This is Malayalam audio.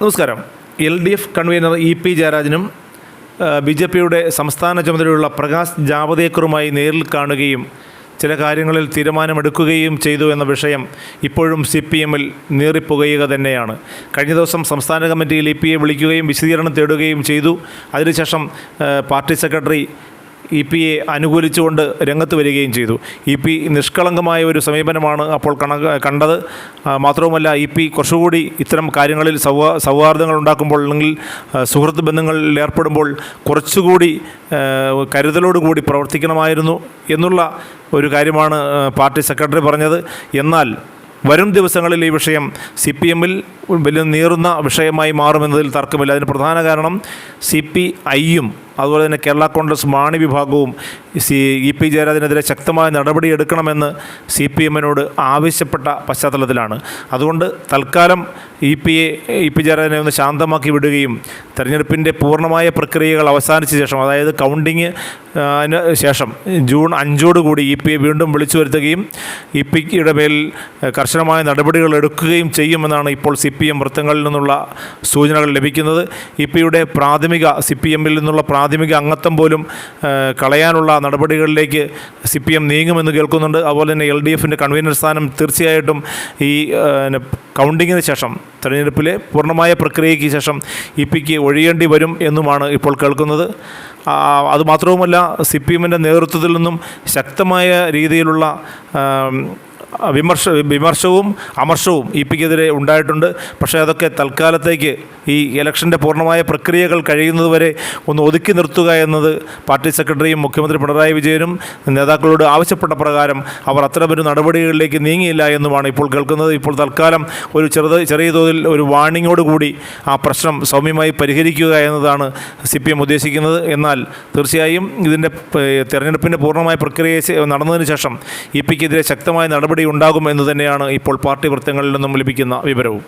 നമസ്കാരം. L D F convenor E P ജയരാജനും B J പിയുടെ സംസ്ഥാന ചുമതലയുള്ള പ്രകാശ് ജാവദേക്കറുമായി നേരിൽ കാണുകയും ചില കാര്യങ്ങളിൽ തീരുമാനമെടുക്കുകയും ചെയ്തു എന്ന വിഷയം ഇപ്പോഴും സി പി എമ്മിൽ നീറിപ്പുകയുക തന്നെയാണ്. കഴിഞ്ഞ ദിവസം സംസ്ഥാന കമ്മിറ്റിയിൽ ഇ പിയെ വിളിക്കുകയും വിശദീകരണം തേടുകയും ചെയ്തു. അതിനുശേഷം party secretary E P A അനുകൂലിച്ചുകൊണ്ട് രംഗത്ത് വരികയും ചെയ്തു. ഇ പി നിഷ്കളങ്കമായ ഒരു സമീപനമാണ് അപ്പോൾ കണ കണ്ടത്. മാത്രവുമല്ല ഇ പി കുറച്ചുകൂടി ഇത്തരം കാര്യങ്ങളിൽ സൗഹാ സൗഹാർദ്ദങ്ങൾ ഉണ്ടാക്കുമ്പോൾ അല്ലെങ്കിൽ സുഹൃത്ത് ബന്ധങ്ങളിൽ ഏർപ്പെടുമ്പോൾ കുറച്ചുകൂടി കരുതലോടുകൂടി പ്രവർത്തിക്കണമായിരുന്നു എന്നുള്ള ഒരു കാര്യമാണ് പാർട്ടി സെക്രട്ടറി പറഞ്ഞത്. എന്നാൽ വരും ദിവസങ്ങളിൽ ഈ വിഷയം സി പി എമ്മിൽ വലിയ നീറുന്ന വിഷയമായി മാറുമെന്നതിൽ തർക്കമില്ല. അതിന് പ്രധാന കാരണം സി പി ഐയും അതുപോലെ തന്നെ കേരള കോൺഗ്രസ് മാണി വിഭാഗവും സി ഇ പി ജയരാജനെതിരെ ശക്തമായ നടപടിയെടുക്കണമെന്ന് സി പി എമ്മിനോട് ആവശ്യപ്പെട്ട പശ്ചാത്തലത്തിലാണ്. അതുകൊണ്ട് തൽക്കാലം E P A E P ജയരാജനെ ഒന്ന് ശാന്തമാക്കി വിടുകയും തെരഞ്ഞെടുപ്പിന്റെ പൂർണമായ പ്രക്രിയകൾ അവസാനിച്ച ശേഷം അതായത് കൗണ്ടിങ് ശേഷം ജൂൺ അഞ്ചോടുകൂടി ഇ പി എ വീണ്ടും വിളിച്ചു വരുത്തുകയും ഇ പിയുടെ പേരിൽ കർശനമായ നടപടികൾ എടുക്കുകയും ചെയ്യുമെന്നാണ് ഇപ്പോൾ സി പി എം വൃത്തങ്ങളിൽ നിന്നുള്ള സൂചനകൾ ലഭിക്കുന്നത്. ഇ പിയുടെ പ്രാഥമിക സി പി എമ്മിൽ നിന്നുള്ള പ്രാഥമിക അംഗത്വം പോലും കളയാനുള്ള നടപടികളിലേക്ക് സി പി എം നീങ്ങുമെന്ന് കേൾക്കുന്നുണ്ട്. അതുപോലെ തന്നെ എൽ ഡി എഫിന്റെ കൺവീനർ സ്ഥാനം തീർച്ചയായിട്ടും ഈ കൗണ്ടിങ്ങിന് ശേഷം തെരഞ്ഞെടുപ്പിലെ പൂർണമായ പ്രക്രിയയ്ക്ക് ശേഷം ഇ പിക്ക് ഒഴിയേണ്ടി വരും എന്നുമാണ് ഇപ്പോൾ കേൾക്കുന്നത്. അതുമാത്രവുമല്ല സി പി എമ്മിന്റെ നേതൃത്വത്തിൽ നിന്നും ശക്തമായ രീതിയിലുള്ള വിമർശ വിമർശവും അമർശവും ഇ പിക്കെതിരെ ഉണ്ടായിട്ടുണ്ട്. പക്ഷേ അതൊക്കെ തൽക്കാലത്തേക്ക് ഈ ഇലക്ഷന്റെ പൂർണമായ പ്രക്രിയകൾ കഴിയുന്നതുവരെ ഒന്ന് ഒതുക്കി നിർത്തുക എന്നത് പാർട്ടി സെക്രട്ടറിയും മുഖ്യമന്ത്രി പിണറായി വിജയനും നേതാക്കളോട് ആവശ്യപ്പെട്ട പ്രകാരം അവർ അത്തരമൊരു നടപടികളിലേക്ക് നീങ്ങിയില്ല എന്നുമാണ് ഇപ്പോൾ കേൾക്കുന്നത്. ഇപ്പോൾ തൽക്കാലം ഒരു ചെറുത് ചെറിയ തോതിൽ ഒരു വാണിങ്ങോട് കൂടി ആ പ്രശ്നം സൗമ്യമായി പരിഹരിക്കുക എന്നതാണ് സി പി എം ഉദ്ദേശിക്കുന്നത്. എന്നാൽ തീർച്ചയായും ഇതിന്റെ തെരഞ്ഞെടുപ്പിന്റെ പൂർണമായ പ്രക്രിയ നടന്നതിന് ശേഷം ഇ പിക്കെതിരെ ശക്തമായ നടപടി ഉണ്ടാകും എന്ന് തന്നെയാണ് ഇപ്പോൾ പാർട്ടി വൃത്തങ്ങളിൽ നിന്നും ലഭിക്കുന്ന വിവരവും.